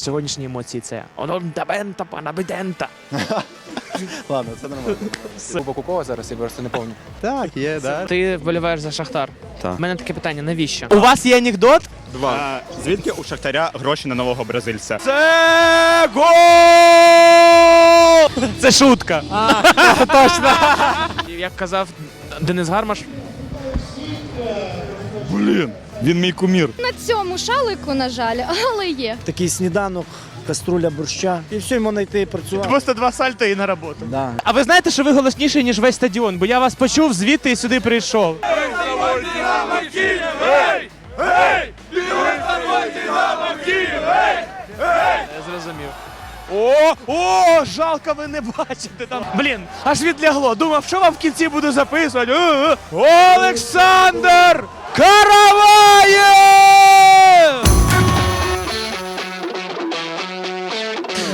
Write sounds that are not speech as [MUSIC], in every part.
Сьогоднішні емоції це «Одонтабента панабидента». [LAUGHS] Ладно, це нормально. Кубок у кого зараз, я просто не пам'ятаю. Так, є, да. Ти вболіваєш за Шахтар. Так. У мене таке питання: навіщо? У вас є анекдот? Два. Звідки у Шахтаря гроші на нового бразильця? Це гол! Це шутка. [LAUGHS] Точно. Як казав Денис Гармаш, Блін, він мій кумір. На цьому шалику, на жаль, але є. такий сніданок, каструля борща. І все йому знайти працювати. просто два сальто і на роботу. Да. А ви знаєте, що ви голосніші, ніж весь стадіон, бо я вас почув звідти і сюди прийшов. Я зрозумів. О, о, жалко, ви не бачите там. Блін, аж відлягло. Думав, що вам в кінці буду записувати. Е, е. Олександр Караваєв!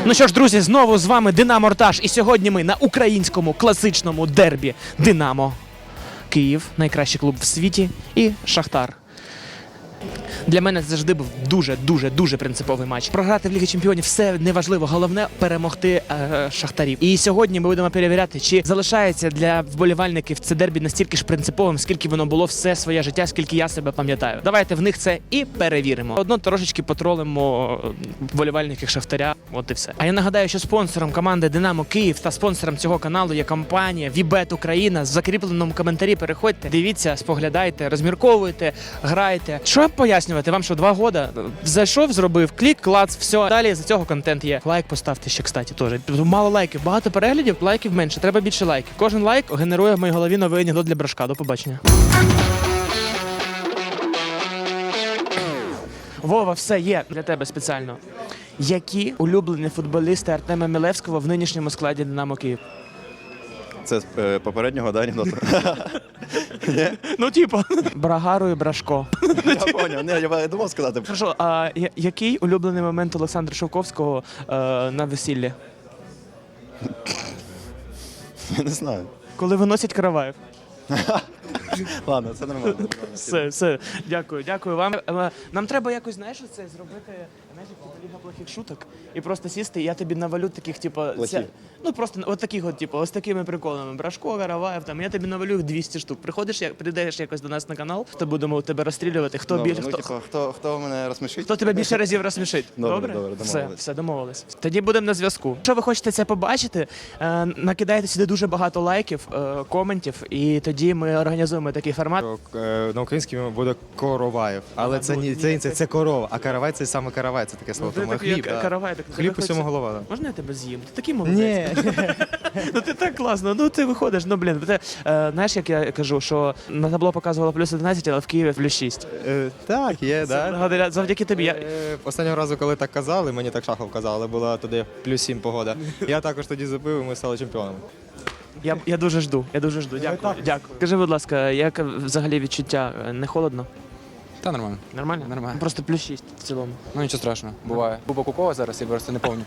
Ну що ж, друзі, знову з вами Динамо Ртаж. І сьогодні ми на українському класичному дербі Динамо. Київ, найкращий клуб в світі, і Шахтар. Для мене це завжди був дуже, дуже, дуже принциповий матч. Програти в Лігі Чемпіонів все неважливо. Головне перемогти е, шахтарів. І сьогодні ми будемо перевіряти, чи залишається для вболівальників це дербі настільки ж принциповим, скільки воно було все своє життя, скільки я себе пам'ятаю. Давайте в них це і перевіримо. Одно трошечки потролимо е, вболівальників Шахтаря. От і все. А я нагадаю, що спонсором команди Динамо Київ та спонсором цього каналу є компанія Вібет Україна. В закріпленому коментарі переходьте, дивіться, споглядайте, розмірковуйте, грайте. Що пояснювати? Вам що два года зайшов, зробив клік, клац, все. Далі за цього контент є. Лайк поставте ще, кстати, теж. Мало лайків, багато переглядів, лайків менше. Треба більше лайків. Кожен лайк генерує в моїй голові новий анекдот для брашка. До побачення. Вова, все є для тебе спеціально. Які улюблені футболісти Артема Мілевського в нинішньому складі Динамо Київ? Це з е, попереднього да, анекдоту? [LAUGHS] Ну, типу, Брагару і Брашко. Я поняв. Я думав сказати. Хорошо, а я- який улюблений момент Олександра Шовковського е, на весіллі? [LAUGHS] Я не знаю. Коли виносять караваїв? [LAUGHS] Ладно, це нормально. Все, все. Дякую, дякую вам. Е, Нам треба якось, знаєш, це зробити, знаєш, як типу, ліга плохих шуток, і просто сісти, і я тобі навалю таких, типу, ця- ну просто от таких от, типу, ось такими приколами. Брашко, Караваєв, там, я тобі навалю їх 200 штук. Приходиш, як прийдеш якось до нас на канал, то будемо тебе розстрілювати. Хто Добре, більше, ну, хто, типу, хто, хто мене розсмішить? Хто тебе більше разів розсмішить? Добре, добре, все, домовились. все домовились. Тоді будемо на зв'язку. Якщо ви хочете це побачити, е, накидайте сюди дуже багато лайків, е, коментів, і тоді ми організуємо такий формат. Е, На українській буде короваєв, але це ні, це, це, це корова, а каравай це саме каравай, це таке слово. Ну, ти Тому такий, хліб, як каравай, так хліб усьому голова. Да. Можна я тебе з'їм? Ти такий молодець. Ні, [LAUGHS] Ну ти так класно. Ну ти виходиш. Ну блін, ти, е, знаєш, як я кажу, що на табло показувало плюс 11, але в Києві плюс 6. Е, так, є, Це да. благодаря- завдяки тобі. Я, Е, Останнього разу, коли так казали, мені так шахов казали, була туди плюс 7 погода. Я також тоді запив, і ми стали чемпіонами. Я, я дуже жду. Я дуже жду. Дякую. Дякую. Скажи, будь ласка, як взагалі відчуття? Е, Не холодно? Та нормально. Нормально? Нормально. Просто плюс 6 в цілому. Ну нічого страшного, буває. Кубок у кого зараз, я просто не пам'ятаю.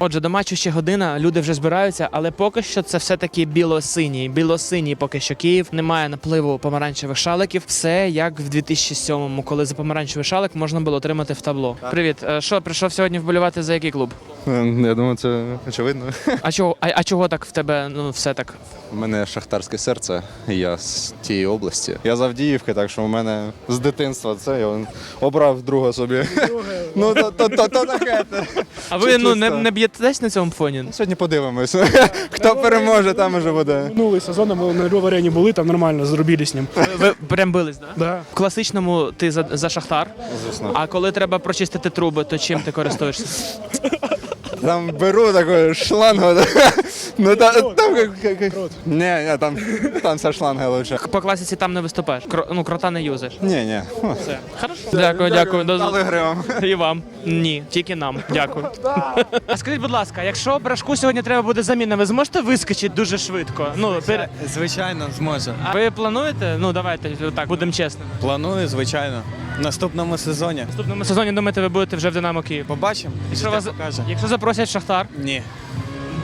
Отже, до матчу ще година, люди вже збираються, але поки що це все-таки біло-синій. Біло-синій поки що Київ. Немає напливу помаранчевих шаликів. Все як в 2007-му, коли за помаранчевий шалик можна було отримати в табло. Привіт, Е, що прийшов сьогодні вболівати за який клуб? Я думаю, це очевидно. А чого, а, а чого так в тебе ну все так? У мене шахтарське серце, і я з тієї області. Я з Авдіївки, так що у мене з дитинства це я обрав друга собі. Ну то, то, то, то таке. А ви ну не, чисто. Не б'єтесь на цьому фоні? Сьогодні подивимось. [LAUGHS] Хто переможе, там уже буде. Минулий сезон ми на Львов арені були, там нормально зробили з ним. Ви, прям бились, да? Да. В класичному ти за, за шахтар, Звісно. а коли треба прочистити труби, то чим ти користуєшся? [LAUGHS] Там беру таку шлангу. Ну та, там як- Ні, ні, там, там вся шланга лучше. По класиці там не виступаєш. Кро, ну, крота не юзаєш. Ні, ні. Все. Хорошо. Дякую, дякую. Вам. І вам. Ні, тільки нам. Дякую. А [LAUGHS] скажіть, будь ласка, якщо брашку сьогодні треба буде заміна, ви зможете вискочити дуже швидко? Ну, пер... Звичайно, зможе. А ви плануєте? Ну, давайте так, будемо чесними. Планую, звичайно. В наступному сезоні. В наступному сезоні думаєте, ви будете вже в Динамо Київ? Побачимо. Якщо, вас... покаже. Якщо запросять Шахтар, Ні,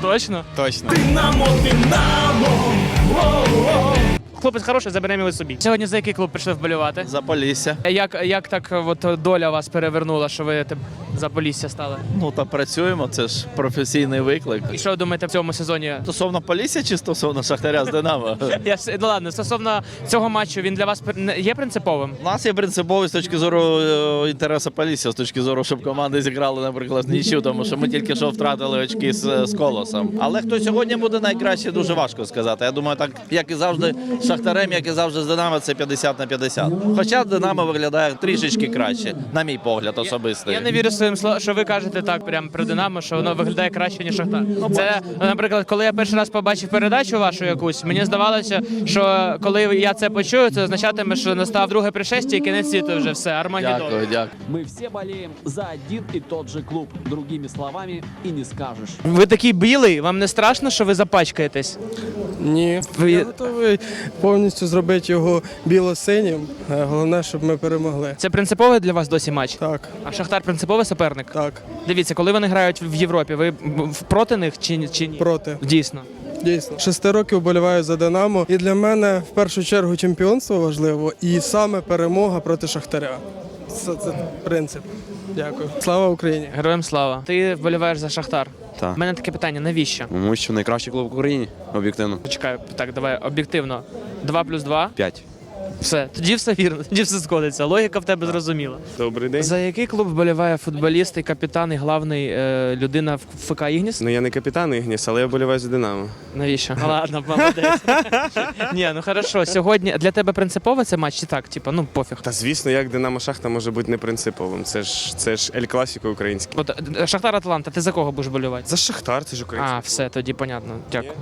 точно. точно. Хлопець хороший, заберемо його собі. Сьогодні за який клуб прийшли вболівати? За Полісся. Як, як так от доля вас перевернула, що ви за Полісся стали? Ну та працюємо, це ж професійний виклик. І що ви думаєте в цьому сезоні? Стосовно Полісся чи стосовно Шахтаря з Динамо? [LAUGHS] Я ж- ну ладно, стосовно цього матчу, він для вас є принциповим? У нас є принциповий з точки зору е, інтересу Полісся, з точки зору, щоб команди зіграли, наприклад, нічю, тому що ми тільки що втратили очки з, з колосом. Але хто сьогодні буде найкраще, дуже важко сказати. Я думаю, так як і завжди з Шахтарем, як і завжди з Динамо, це 50 на 50. Хоча Динамо виглядає трішечки краще, на мій погляд, особистий. Я не вірю своїм словам, що ви кажете так, прям про Динамо, що воно виглядає краще, ніж Шахтар. Це, наприклад, коли я перший раз побачив передачу вашу якусь, мені здавалося, що коли я це почую, це означатиме, що настав друге пришестя і кінець світу вже все, Армагеддон. Дякую, дякую. Мы все болеем за один и тот же клуб. Другими словами и не скажешь. Ви такий білий, вам не страшно, що ви запачкаєтесь? Ні. Ви- Я готовий повністю зробити його біло-синім. Е, Головне, щоб ми перемогли. Це принциповий для вас досі матч? Так, А Шахтар принциповий суперник? так, Дивіться, коли вони грають в Європі, ви проти них чи, чи ні? проти. Дійсно. Дійсно. Шести років вболіваю за Динамо. І для мене в першу чергу чемпіонство важливо і саме перемога проти Шахтаря. Це, це принцип. Дякую. Слава Україні! Героям слава. Ти вболіваєш за Шахтар. Так. У мене таке питання: навіщо? Тому що найкращий клуб в Україні, об'єктивно. Чекай, так, давай об'єктивно. 2 плюс 2. П'ять. Все, тоді все вірно, тоді все сходиться. Логіка в тебе зрозуміла. Добрий день. За який клуб вболіває футболіст і капітан, і главний е, людина в ФК Ігніс? Ну я не капітан Ігніс, але я вболіваю за Динамо. Навіщо? [LAUGHS] Ладно, молодець. [LAUGHS] Ні, ну хорошо. Сьогодні для тебе принципово це матч чи так? Типа, ну пофіг. Та звісно, як Динамо Шахта може бути непринциповим. Це ж це ж Ель Класіко український. От е, Шахтар Атланта, ти за кого будеш болювати? За Шахтар, це ж український. А, все, тоді понятно. Дякую.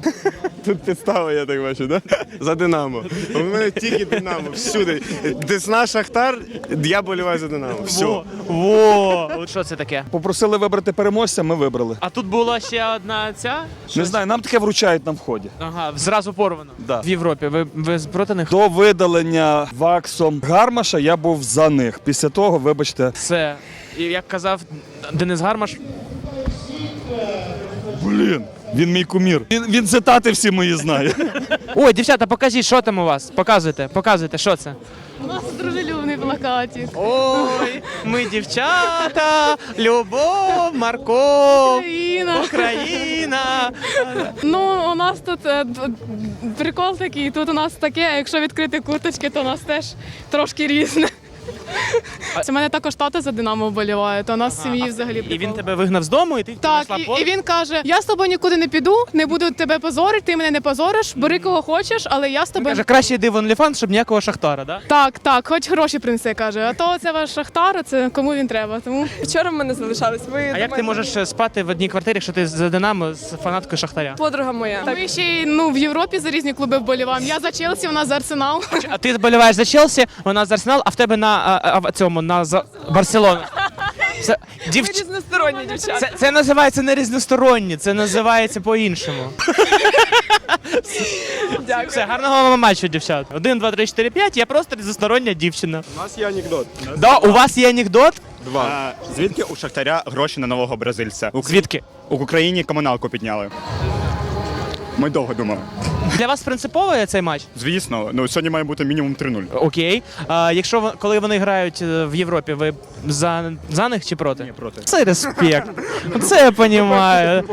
Тут підстава, я так бачу, да? За Динамо. У мене тільки Динамо. Всюди. Десна Шахтар, я боліваю за Динамо. Все. Во! От що це таке? Попросили вибрати переможця, ми вибрали. А тут була ще одна ця? Не знаю, нам таке вручають на вході. Ага, зразу порвано. Да. В Європі. Ви, ви проти них? До видалення ваксом Гармаша я був за них. Після того, вибачте, Все. І як казав Денис Гармаш, блін, він мій кумір. Він, він цитати всі мої знає. [LAUGHS] Ой, дівчата, покажіть, що там у вас. Показуйте, показуйте, що це. У нас дружелюбний плакатик. Ой, ми дівчата, любов, Марко, Україна. Україна. Ну, у нас тут е, д- прикол такий, тут у нас таке, а якщо відкрити курточки, то у нас теж трошки різне. Це мене також тато за Динамо вболіває, то у нас в сім'ї взагалі І він прикол. тебе вигнав з дому, і ти Так, і, і він каже: я з тобою нікуди не піду, не буду тебе позорити, ти мене не позориш, бери кого хочеш, але я з тобою. каже, краще йди в OnlyFans, щоб ніякого шахтара, да? Так, так, хоч гроші принесе, каже. А то це ваш шахтар, це кому він треба. Тому Вчора в мене залишались. Ви А як ти можеш е, спати в одній квартирі, якщо ти за Динамо з фанаткою Шахтаря? подруга моя? ми ще й ну в Європі за різні клуби вболіваємо. Я за Челсі, вона за Арсенал. А ти вболіваєш за Челсі, вона за Арсенал, а в тебе на а, а, в цьому на за Барселону. Це, дівч... різносторонні дівчата. це, це називається не різносторонні, це називається по-іншому. Дякую. Все, гарного вам матчу, дівчат. Один, два, три, чотири, п'ять. Я просто різностороння дівчина. У нас є анекдот. Да, у вас є анекдот? А, звідки у Шахтаря гроші на нового бразильця? У, Звідки? у Україні комуналку підняли. Ми довго думали. Для вас принциповий цей матч? Звісно, ну сьогодні має бути мінімум 3-0. Окей. А якщо ви- коли вони грають е, в Європі, ви за, за них чи проти? Ні, проти. Це респект. Це я розумію.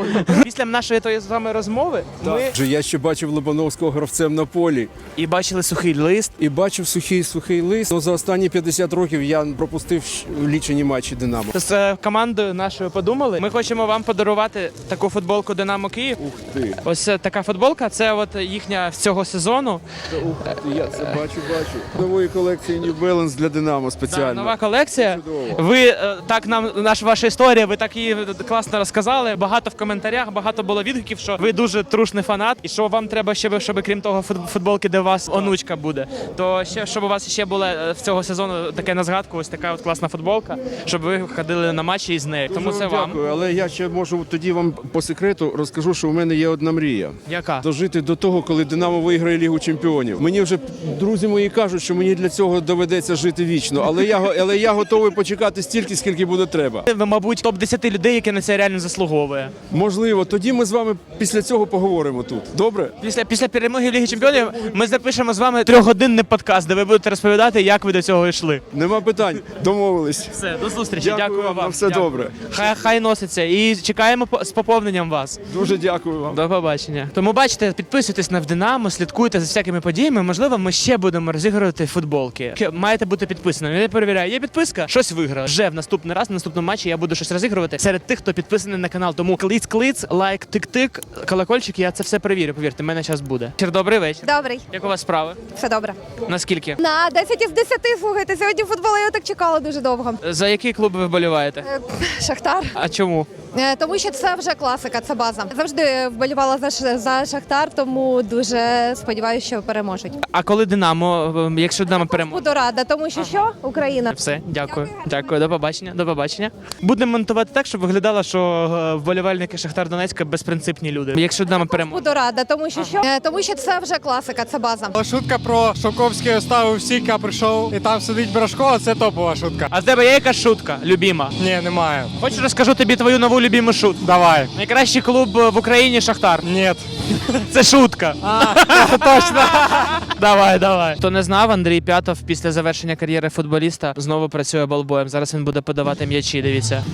Після нашої тої з вами розмови ми Я ще бачив Лобановського гравцем на полі і бачили сухий лист. і бачив сухий сухий лист. Ну, за останні 50 років я пропустив щ- лічені матчі Динамо. З е, командою нашою подумали. Ми хочемо вам подарувати таку футболку Динамо Київ. Ух ти, Ось е, така футболка. Це от їхня з цього сезону. ух я це бачу, бачу. Нової колекції New Balance для Динамо Да, спеціально. нова колекція. Ви е, так нам наш ваша історія. Ви так її класно розказали. Багато в коментарях, багато було відгуків, що ви дуже трушний фанат, і що вам треба ще щоб крім того фут- футболки, де у вас онучка буде. То ще щоб у вас ще була е, в цього сезону таке на згадку, ось така от класна футболка, щоб ви ходили на матчі із нею. Тому це вам вам. дякую, але я ще можу тоді вам по секрету розкажу, що у мене є одна мрія. Яка? Дожити до того, коли Динамо виграє Лігу Чемпіонів. Мені вже друзі мої кажуть, що мені для цього доведеться жити вічно, але я але я готовий почекати стільки, скільки буде треба. Ви, мабуть, топ 10 людей, які на це реально заслуговує. Можливо, тоді ми з вами після цього поговоримо тут. Добре? Після, після перемоги в Лігі Чемпіонів ми запишемо з вами трьохгодинний подкаст, де ви будете розповідати, як ви до цього йшли. Нема питань. Домовились. Все, до зустрічі. Дякую Дякую, вам, вам. все Дякую. добре. Хай, хай носиться. І чекаємо з поповненням вас. Дуже дякую вам. До побачення. Тому бачите, підписуйтесь на Динамо, слідкуйте за всякими подіями. Можливо, ми ще будемо розігрувати футболки. Маєте бути підписаними. Я перевіряю, є підписка, щось виграв. Вже в наступний раз, в наступному матчі я буду щось розігрувати серед тих, хто підписаний на канал. Тому клиц-клиц, лайк, тик-тик, колокольчик. Я це все перевірю. Повірте, в мене час буде. Вечір, добрий вечір. Добрий, Як у вас справи? все добре. Наскільки? На 10 із 10, слухайте, сьогодні футбол я так чекала дуже довго. За який клуб ви вболіваєте? Е, Шахтар. А чому? Е, Тому що це вже класика, це база. Завжди вболівала за, Ш- за Шахтар, тому дуже сподіваюся, що переможуть. А коли Динамо, ем, якщо Динамо переможе? Буду рада, тому що що Україна. Все, дякую. Дякую, до побачення. До побачення. Будемо монтувати так, щоб виглядало, що е, вболівальники Шахтар Донецька безпринципні люди. Якщо Динамо переможе. Буду рада, тому що що Е, тому що це вже класика, це база. Шутка про Шовковський оставив Сіка, прийшов і там сидить Брашко, це топова шутка. А в тебе є якась шутка, любима? Ні, немає. Хочеш розкажу тобі твою нову любиму шут. Давай. Найкращий клуб е, в Україні Шахтар. Ні. [LAUGHS] Це шутка. [LAUGHS] Точно. [LAUGHS] Давай, давай. Хто не знав, Андрій П'ятов після завершення кар'єри футболіста знову працює балбоєм. Зараз він буде подавати м'ячі. Дивіться.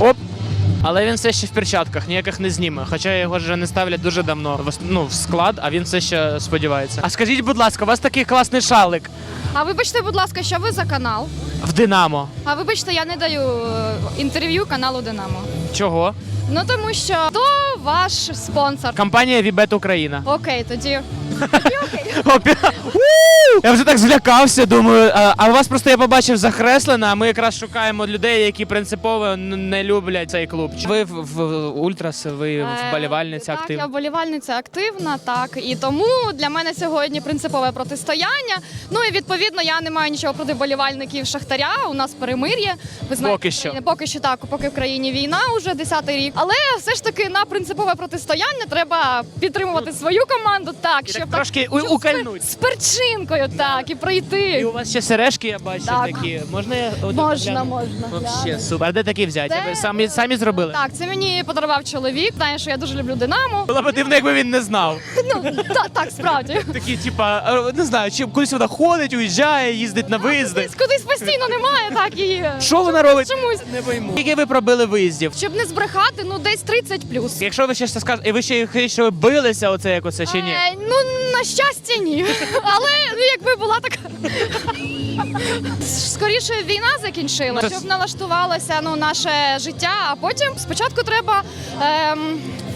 Оп. Але він все ще в перчатках, ніяких не зніме. Хоча його вже не ставлять дуже давно в, ну, в склад, а він все ще сподівається. А скажіть, будь ласка, у вас такий класний шалик А вибачте, будь ласка, що ви за канал? в Динамо. А вибачте, я не даю е, інтерв'ю каналу Динамо. Чого? Ну тому що хто ваш спонсор? Компанія Вібет Україна. Окей, тоді [LAUGHS] Опі- У! Я вже так злякався, думаю. А, а у вас просто я побачив захреслено, а ми якраз шукаємо людей, які принципово не люблять цей клуб. Чи Ви в, в Ультрас, ви вболівальниця Е, Так, активна? я вболівальниця активна, так. І тому для мене сьогодні принципове протистояння. Ну і відповідно я не маю нічого проти вболівальників Шахтаря. У нас перемир'я. Ви знаєте, Поки що. Поки що так, поки в країні війна уже 10-й рік. Але все ж таки на принципове протистояння треба підтримувати свою команду, так, щоб так трошки у- щоб укольнуть. Перчинкою, так, і І у вас ще сережки, я бачу, Так. такі. Можна я один Можна, гляну? можна. Вообще супер. А де такі взяті? Це- Ви самі, самі зробили? Так, це мені подарував чоловік. Знає, що я дуже люблю Динамо. Було б дивно, якби він не знав. Ну так, так, справді. Такі, типа, е, не знаю, чи кудись вона ходить, уїжджає, їздить на виїзди. Кудись, кудись постійно немає, так і Що вона робить? чомусь. Не пойму. Скільки ви пробили виїздів? Щоб не збрехати, ну десь 30 плюс. Якщо ви ще це скажете, і ви ще їх ще билися, оце як оце чи ні? Е, ну, на щастя, ні. Але якби була така. Скоріше війна закінчила, Це- щоб налаштувалося ну, наше життя, а потім спочатку треба ем,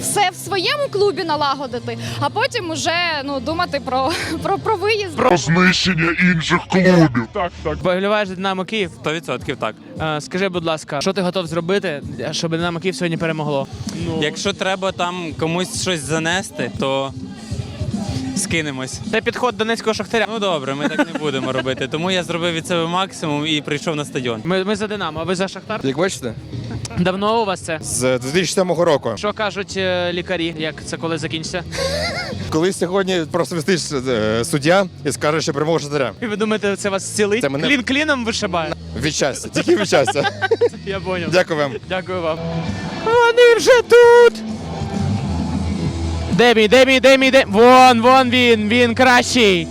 все в своєму клубі налагодити, а потім уже ну, думати про, про, про виїзд. Про знищення інших клубів. Так, так. Вболіваєш за Динамо Київ? 100% так. Е, Скажи, будь ласка, що ти готов зробити, щоб Динамо Київ сьогодні перемогло? Якщо треба там комусь щось занести, то скинемось. Це підход донецького шахтаря. Ну добре, ми так не будемо робити. Тому я зробив від себе максимум і прийшов на стадіон. Ми, ми за Динамо, а ви за Шахтар? Як бачите, Давно у вас це? з 2007 року. Що кажуть е, лікарі, як це коли закінчиться? Коли сьогодні просто вистиш суддя і скаже, що перемога Шахтаря. І ви думаєте, це вас зцілить? Це мене- Клін кліном вишибає? Від щастя, тільки від щастя. [LAUGHS] Я поняв. Дякую вам. Дякую вам. Вони вже тут. Де мій, де мій, де мій, де... Вон, вон він, він кращий.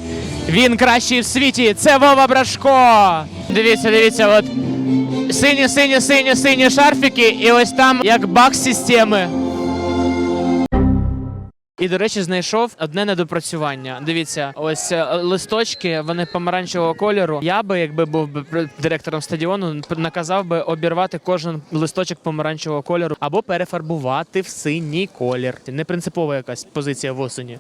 Він кращий в світі. Це Вова Брашко. Дивіться, дивіться, от сині, сині, сині, сині шарфіки, і ось там як бак системи. І, до речі, знайшов одне недопрацювання. Дивіться, ось е, листочки, вони помаранчевого кольору. Я би, якби був би директором стадіону, наказав би обірвати кожен листочок помаранчевого кольору або перефарбувати в синій колір. Не принципова якась позиція в осені.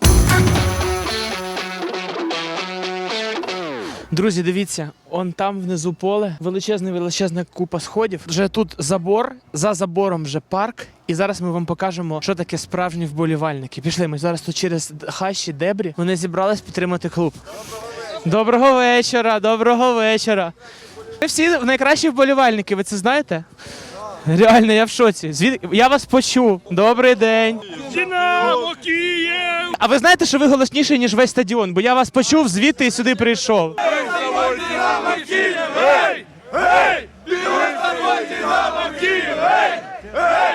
Друзі, дивіться, он там внизу поле, величезна величезна купа сходів. Вже тут забор, за забором вже парк. І зараз ми вам покажемо, що таке справжні вболівальники. Пішли ми зараз тут через хащі дебрі. Вони зібрались підтримати клуб. Доброго вечора, доброго вечора. Ви всі найкращі вболівальники, ви це знаєте? Реально, я в шоці. Звід... Я вас почув. Добрий день. Динамо Київ! А ви знаєте, що ви голосніший, ніж весь стадіон, бо я вас почув звідти і сюди прийшов.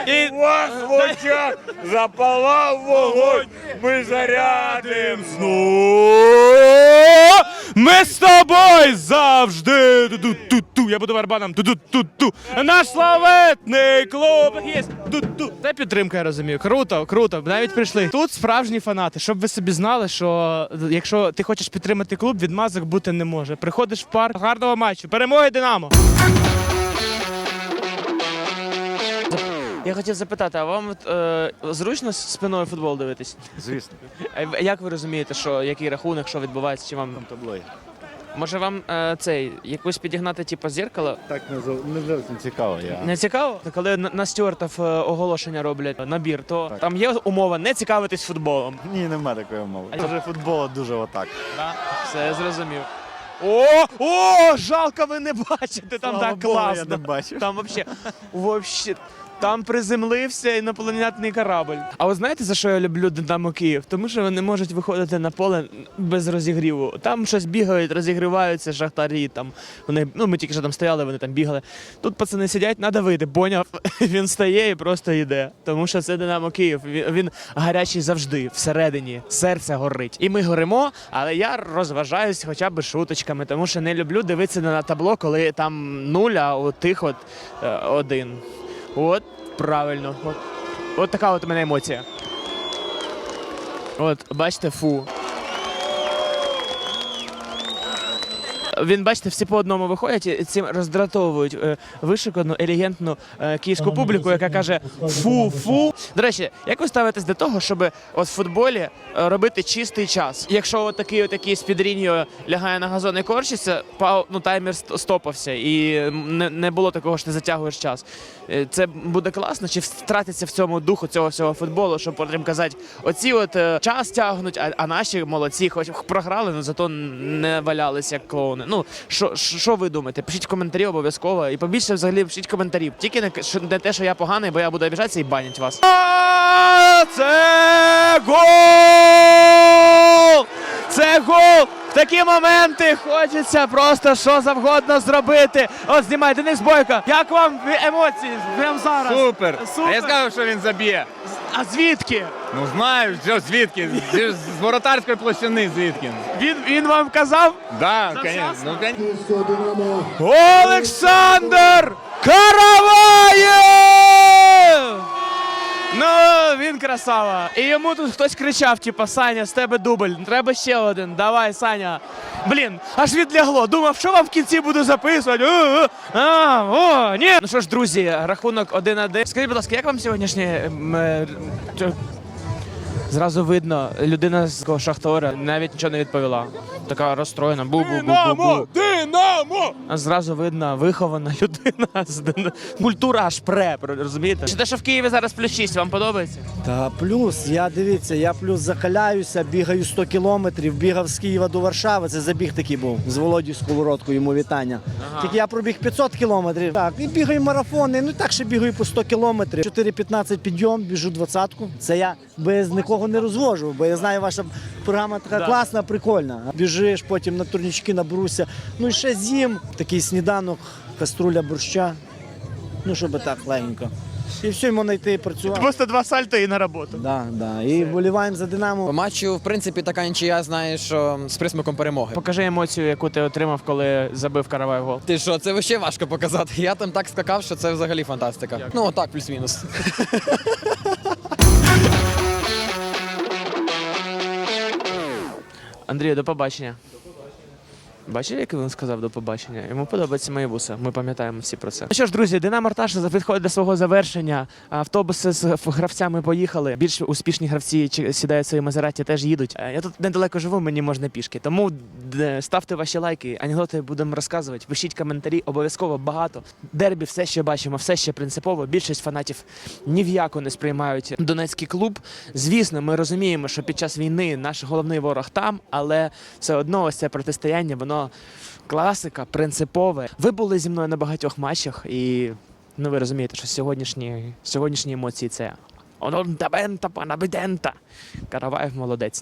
І... в очах запалав вогонь, ми зарядим О, Ми з тобою завжди. Ту-ту-ту. Я буду барабаном. Ту-ту-ту-ту. Наш славетний клуб. Є. Ту-ту. Це підтримка, я розумію. Круто, круто. Навіть прийшли. Тут справжні фанати. Щоб ви собі знали, що якщо ти хочеш підтримати клуб, відмазок бути не може. Приходиш в парк. Гарного матчу. Перемоги Динамо. Я хотів запитати, а вам е, зручно спиною футбол дивитись? Звісно. А Як ви розумієте, що який рахунок, що відбувається, чи вам Таблой. може вам е, цей якусь підігнати, типу, зеркало? Так не, не зовсім цікаво. Я. Не цікаво? Коли на, на стюартів е, оголошення роблять набір, то там є умова не цікавитись футболом. Ні, нема такої мови. А Дуже футбол дуже отак. Да? Все я зрозумів. О, о, жалко, ви не бачите, там Слава так Богу, я не бачив. Там вообще, вообще, там приземлився інопланетний корабль. А ви знаєте, за що я люблю Динамо Київ? Тому що вони можуть виходити на поле без розігріву. Там щось бігають, розігріваються шахтарі. Там вони, ну ми тільки що там стояли, вони там бігали. Тут пацани сидять, треба вийти. Поняв? Він стає і просто йде. Тому що це Динамо Київ. Він, гарячий завжди, всередині. Серце горить. І ми горимо, але я розважаюсь хоча б шуточками, тому що не люблю дивитися на табло, коли там нуль, а у тих от е, один. От, правильно. От, от така от у мене емоція. От, бачите, фу. Він, бачите, всі по одному виходять і цим роздратовують е, вишикану, елегентну е, київську публіку, яка каже фу-фу. До речі, як ви ставитесь до того, щоб от в футболі е, робити чистий час? Якщо от такий от якийсь підріньо лягає на газон і корчиться, ну, таймер стопався, і не, не було такого, що ти затягуєш час. Е, Це буде класно, чи втратиться в цьому духу цього всього футболу, щоб потім казати, оці от е, час тягнуть, а, а наші молодці, хоч програли, але зато не валялись як клоуни. Ну що, що ви думаєте? Пишіть коментарі обов'язково і побільше взагалі пишіть коментарів. Тільки не, не те, що я поганий, бо я буду обіжатися і банять вас. Це гол! Це гол! В такі моменти хочеться просто що завгодно зробити. От знімай, Денис Бойко. Як вам емоції? Прямо зараз. Супер. Супер. А я сказав, що він заб'є. А звідки? Ну знаю, що звідки? З, з воротарської площини звідки. Він, він вам казав? Да, конечно. Ну, Олександр Караваєв! Ну, він красава. І йому тут хтось кричав, типа, Саня, з тебе дубль, треба ще один, давай, Саня. Блін, аж відлягло. Думав, що вам в кінці буду записувати. А, о, ні. Ну що ж, друзі, рахунок 1-1. Скажіть, будь ласка, як вам сьогоднішнє е, Зразу видно, людина з шахтора навіть нічого не відповіла. Така розстроєна. Бу-бу-бу-бу-бу. Динамо! А зразу видно вихована людина. з Культура аж пре, розумієте? Чи те, що в Києві зараз плюс 6, вам подобається? Та плюс, я дивіться, я плюс закаляюся, бігаю 100 кілометрів, бігав з Києва до Варшави. Це забіг такий був з Володю Сковородкою, йому вітання. Тільки я пробіг 500 кілометрів. Так, і бігаю марафони. Ну і так ще бігаю по 100 кілометрів. 4-15 підйом, біжу двадцятку. Це я без нікого не розвожу, бо я знаю, ваша програма така Да. класна, прикольна. Біжиш, потім на турнічки наберуся. Ну і ще з'їм. Такий сніданок, каструля борща. Ну, щоб так легенько. І все, йому знайти працювати. Просто два сальто і на роботу. Да, да. І вболіваємо за Динамо. По матчу, в принципі, така нічия, знаєш, що з присмаком перемоги. Покажи емоцію, яку ти отримав, коли забив Каравай гол. Ти що, це ще важко показати. Я там так скакав, що це взагалі фантастика. Ну, так, плюс-мінус. Андрію, до побачення. Бачили, як він сказав до побачення? Йому подобаються мої буси. Ми пам'ятаємо всі про це. Ну що ж, друзі, Динамо Арташ підходить до свого завершення. Автобуси з гравцями поїхали. Більш успішні гравці сідають свої Мазераті, теж їдуть. Е, Я тут недалеко живу, мені можна пішки. Тому ставте ваші лайки, анекдоти будемо розказувати. Пишіть коментарі, обов'язково багато. Дербі, все ще бачимо, все ще принципово. Більшість фанатів ні в яку не сприймають донецький клуб. Звісно, ми розуміємо, що під час війни наш головний ворог там, але все одно ось це протистояння, воно класика, принципове. Ви були зі мною на багатьох матчах і. Ну ви розумієте, що сьогоднішні, сьогоднішні емоції це Ононтабента, панабидента. Караваєв молодець.